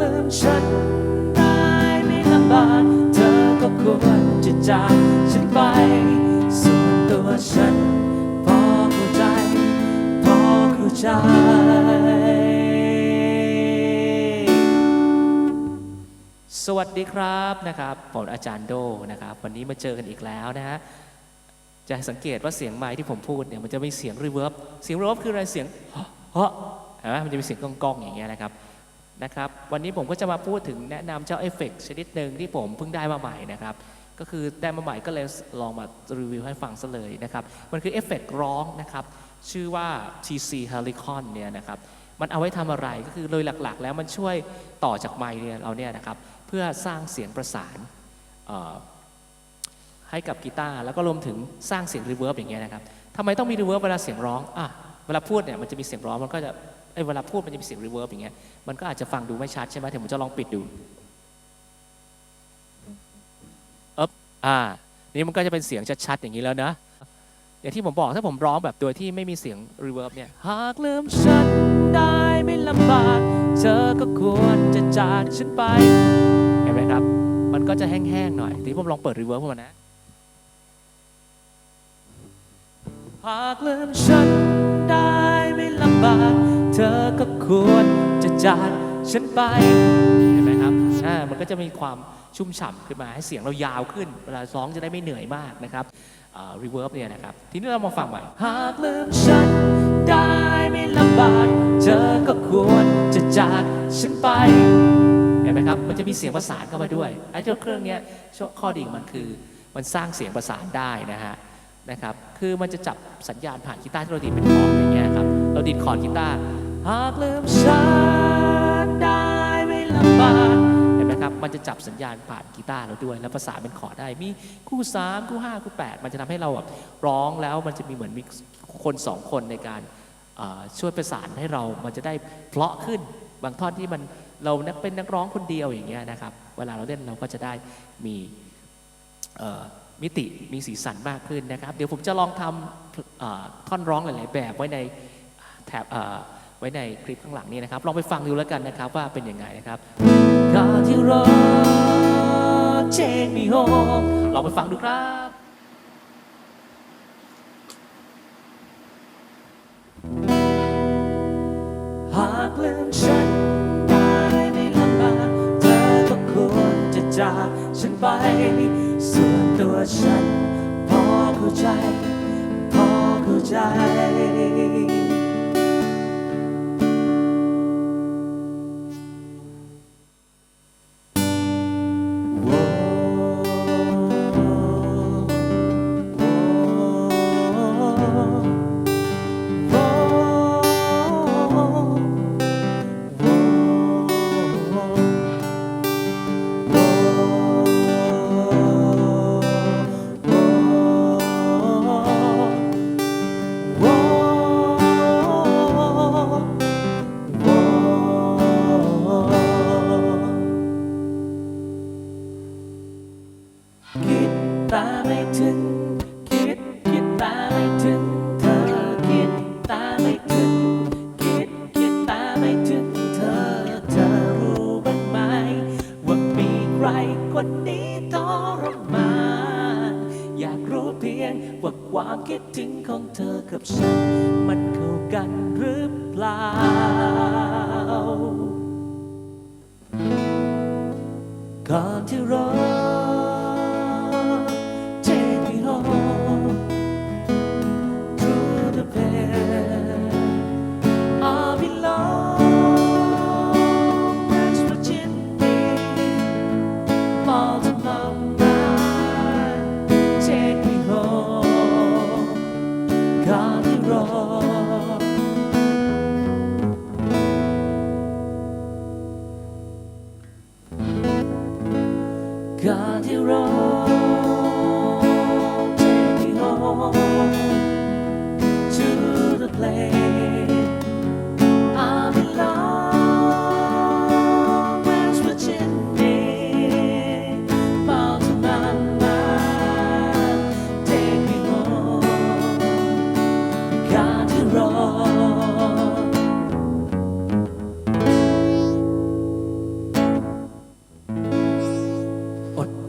ลืมฉันได้ไม่ลำบากเธอก็ควรจะจากฉันไป ส่วนตัวฉัน พอเข้าใจ พอเข้าใจ สวัสดีครับนะครับผมอาจารย์โดนะครับ วันนี้มาเจอกันอีกแล้วนะฮะจะสังเกตว่าเสียงไม้ที่ผมพูดเนี่ยมันจะมีเสียงรีเวิร์บเสียงรีเวิร์บคืออะไรเสียงเฮ้อเห็นไหมมันจะมีเสียงก้องๆอย่างเงี้ยนะครับ นะครับวันนี้ผมก็จะมาพูดถึงแนะนำเจ้าเอฟเฟกต์ชนิดหนึ่งที่ผมเพิ่งได้มาใหม่นะครับก็คือได้มาใหม่ก็เลยลองมารีวิวให้ฟังซะเลยนะครับมันคือเอฟเฟกตร้องนะครับชื่อว่า TC Helicon เนี่ยนะครับมันเอาไว้ทำอะไรก็คือโดยหลักๆ แล้วมันช่วยต่อจากไมค์เนี่ยเราเนี่ยนะครับเพื่อสร้างเสียงประสานเอ่อให้กับกีตาร์แล้วก็รวมถึงสร้างเสียงรีเวิร์บอย่างเงี้ยนะครับทำไมต้องมีรีเวิร์บเวลาเสียงร้องอะเวลาพูดเนี่ยมันจะมีเสียงร้องมันก็จะ เวลาพูดมันจะมีเสียงรีเวิร์บอย่างเงี้ยมันก็อาจจะฟังดูไม่ชัดใช่ไหมเดี๋ยวผมจะลองปิดดูเอ๊บอ่า นี่มันก็จะเป็นเสียงชัดๆอย่างนี้แล้วนะ อย่างที่ผมบอกถ้าผมร้องแบบโดยที่ไม่มีเสียงรีเวิร์บเนี่ยหากลืมฉันได้ไม่ลำบากเธอก็ควรจะจากฉันไปเห็นไหมครับ มันก็จะแห้งๆหน่อยทีนี้ผมลองเปิดรีเวิร์บเข้ามานะหากลืมฉันได้ไม่ลำบาก เธอก็ควรจะจากฉันไป เห็นไหมครับอ่ามันก็จะมีความชุ่มฉ่ำขึ้นมาให้เสียงเรายาวขึ้น เวลาร้องจะได้ไม่เหนื่อยมากนะครับรีเวิร์บเนี่ยนะครับ ทีนี้เรามาฟังใหม่ หากลืมฉันได้ไม่ลำบากเธอก็ควรจะจากฉันไป เห็นไหมครับ มันจะมีเสียงประสานเข้ามาด้วยไอ้เจ้าเครื่องเนี้ยข้อดีของมันคือมันสร้างเสียงประสานได้นะฮะนะครับ คือมันจะจับสัญญาณผ่านกีตาร์ที่เราดีเป็นคอร์ดอย่างเงี้ยครับ เราดีดคอร์ดกีตาร์หากลืมฉันได้ไม่ลำบากเห็นไหมครับ มันจะจับสัญญาณผ่านกีตาร์เราด้วย แล้วประสานเป็นคอร์ดได้ มีคู่สามคู่ห้าคู่แปดมันจะทำให้เราแบบร้องแล้วมันจะมีเหมือนมีคนสองคนในการช่วยประสานให้เรา มันจะได้เพราะขึ้น บางท่อนที่มันเราเป็นนักร้องคนเดียวอย่างเงี้ยนะครับ เวลาเราเล่นเราก็จะได้มีมิติมีสีสันมากขึ้นนะครับ เดี๋ยวผมจะลองทำท่อนร้องหลาย ๆ แบบไว้ใน แถบเอ่อไว้ในคลิปข้างหลังนี้นะครับ ลองไปฟังดูแล้วกันนะครับว่าเป็นยังไงนะครับก่อนที่รอ Take me home ลองไปฟังดูครับหากลืมฉันได้ไม่ลำบากเธอก็ควรจะจากฉันไป ส่วนตัวฉัน พอเข้าใจ พอเข้าใจ ถึง คิดคิดตาไม่ถึง เธอคิดตาไม่ถึง คิดคิดตาไม่ถึง เธอเธอรู้บ้างไหมว่ามีใครคนนี้ทรมานอยากรู้เพียงว่าความคิดถึงของเธอกับฉัน มันเข้ากันหรือเปล่าก่อนที่รอ got it wrong. Take me home to the place.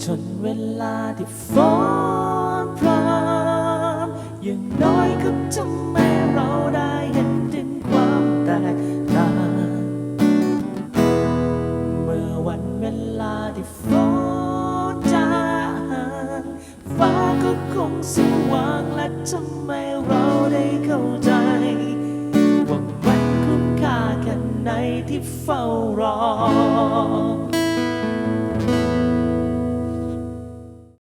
จนเวลาที่ฝนพรำอย่างน้อยก็ทำให้เราได้เห็นถึงความแตกต่างเมื่อวันเวลาที่ฝนจางฟ้าก็คงสว่างและทำให้เราได้เข้าใจ ว่ามันคุ้มค่าแค่ไหนที่เฝ้ารอ